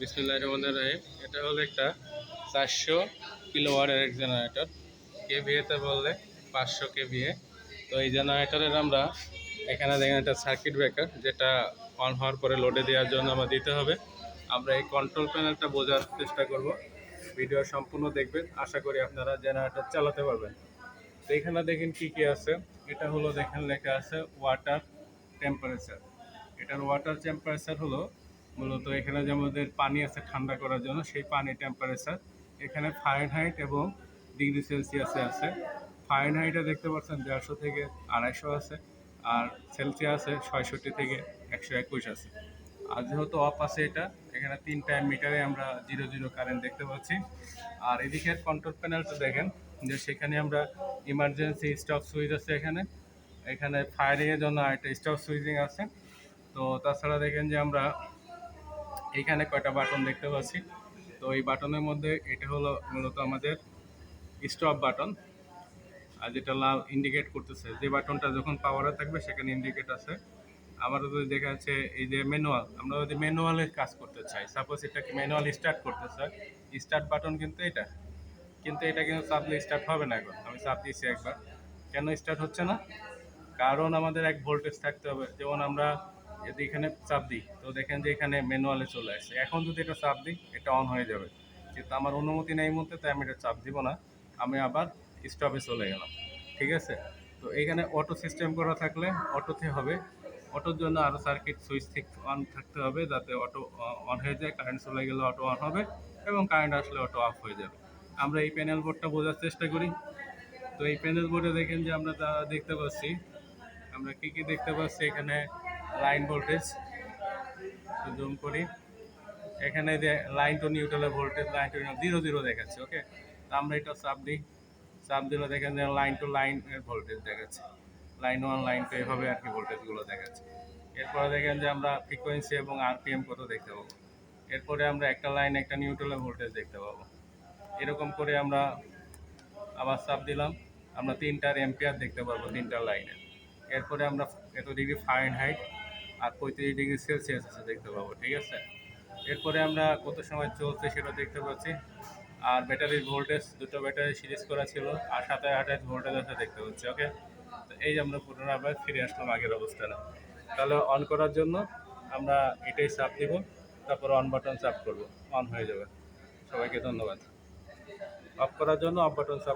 বিসমুল্লাহ রহমান রহিম। এটা হলো একটা চারশো কিলোওয়াটের এক জেনারেটর। কেভিএতে বললে পাঁচশো কেভিএ তো এই জেনারেটরের আমরা এখানে দেখেন একটা সার্কিট ব্রেকার, যেটা অন হওয়ার পরে লোডে দেওয়ার জন্য আমরা দিতে হবে। আমরা এই কন্ট্রোল প্যানেলটা বোঝার চেষ্টা করব। ভিডিও সম্পূর্ণ দেখবেন। আশা করি আপনারা জেনারেটর চালাতে পারবেন। তো এখানে দেখেন কি কি আছে? এটা হলো দেখেন লেখা আছে ওয়াটার টেম্পারেচার এটার ওয়াটার টেম্পারেচার হলো মূলত এখানে যে আমাদের পানি আছে ঠান্ডা করার জন্য, সেই পানি টেম্পারেচার এখানে ফারেনহাইট এবং ডিগ্রি সেলসিয়াসে আছে। ফারেনহাইটে দেখতে পাচ্ছেন দেড়শো থেকে আড়াইশো আছে, আর সেলসিয়াসে ছয়ষট্টি থেকে একশো একুশ আছে। আর যেহেতু অফ আছে এটা, এখানে তিনটা মিটারে আমরা জিরো জিরো কারেন্ট দেখতে পাচ্ছি। আর এদিকের কন্ট্রোল প্যানেলটা দেখেন, যে সেখানে আমরা ইমার্জেন্সি স্টপ সুইচ আছে এখানে। এখানে ফায়ারিংয়ের জন্য একটা স্টপ সুইচিং আছে। তো তাছাড়া দেখেন যে আমরা এইখানে কয়টা বাটন দেখতে পাচ্ছি। তো এই বাটনের মধ্যে এটা হলো মূলত আমাদের স্টপ বাটন আর যেটা লাল ইন্ডিকেট করতেছে, যে বাটনটা যখন পাওয়ারে থাকবে সেখানে ইন্ডিকেট আছে। আমার যদি দেখা যাচ্ছে এই যে ম্যানুয়াল আমরা যদি ম্যানুয়ালে কাজ করতে চাই সাপোজ এটাকে ম্যানুয়াল স্টার্ট করতে চাই স্টার্ট বাটন কিন্তু এটা। কিন্তু এটা কিন্তু চাপলে স্টার্ট হবে না এখন, আমি চাপ দিয়েছি একবার। কেন স্টার্ট হচ্ছে না? কারণ আমাদের এক ভোল্টেজ থাকতে হবে। যেমন আমরা যদি এখানে চাপ দিই, তো দেখেন যে এখানে ম্যানুয়ালে চলে আসছে। এখন যদি এটা চাপ দিই, এটা অন হয়ে যাবে। কিন্তু আমার অনুমতি নেই মধ্যে তাই আমি এটা চাপ দিব না। আমি আবার স্টপে চলে গেলাম। ঠিক আছে? তো এখানে অটো সিস্টেম করা থাকলে অটোতে হবে। অটোর জন্য আরও সার্কিট সুইচ অন থাকতে হবে, যাতে অটো অন হয়ে যায়। কারেন্ট চলে গেলে অটো অন হবে এবং কারেন্ট আসলে অটো অফ হয়ে যাবে। আমরা এই প্যানেল বোর্ডটা বোঝার চেষ্টা করি। তো এই প্যানেল বোর্ডে দেখেন যে আমরা দেখতে পাচ্ছি। আমরা কি কি দেখতে পাচ্ছি? এখানে লাইন ভোল্টেজ জুম করি। এখানে যে line to নিউট্রালের voltage, line to zero zero দেখাচ্ছে ওকে তো আমরা এটা চাপ দিই। চাপ দিলে দেখেন যে লাইন টু লাইন ভোল্টেজ দেখাচ্ছে। লাইন ওয়ান লাইন টু এভাবে আর কি ভোল্টেজগুলো দেখাচ্ছে। এরপরে দেখেন যে আমরা ফ্রিকোয়েন্সি এবং আরপিএম কত দেখতে পাবো। এরপরে আমরা একটা লাইন, একটা নিউট্রালের ভোল্টেজ দেখতে পাবো। এরকম করে আমরা আবার চাপ দিলাম। আমরা তিনটার এম্পিয়ার দেখতে পারব তিনটা লাইনে। এরপরে আমরা এত ডিগ্রি ফারেন হাইট আর পঁয়ত্রিশ ডিগ্রি সেলসিয়াস আছে দেখতে পাবো, ঠিক আছে? এরপরে আমরা কত সময় চলছে সেটা দেখতে পাচ্ছি। আর ব্যাটারির ভোল্টেজ দুটো ব্যাটারি সিরিজ করা ছিল, আর সাতাশ আঠাশ ভোল্টেজ আছে দেখতে পাচ্ছি ওকে তো এই যে আমরা পুনরায় আবার ফিরে আসলাম আগের অবস্থানে তাহলে অন করার জন্য আমরা এটাই চাপ দিব, তারপর অন বাটন চাপ করব। অন হয়ে যাবে। সবাইকে ধন্যবাদ। অফ করার জন্য অফ বাটন চাপ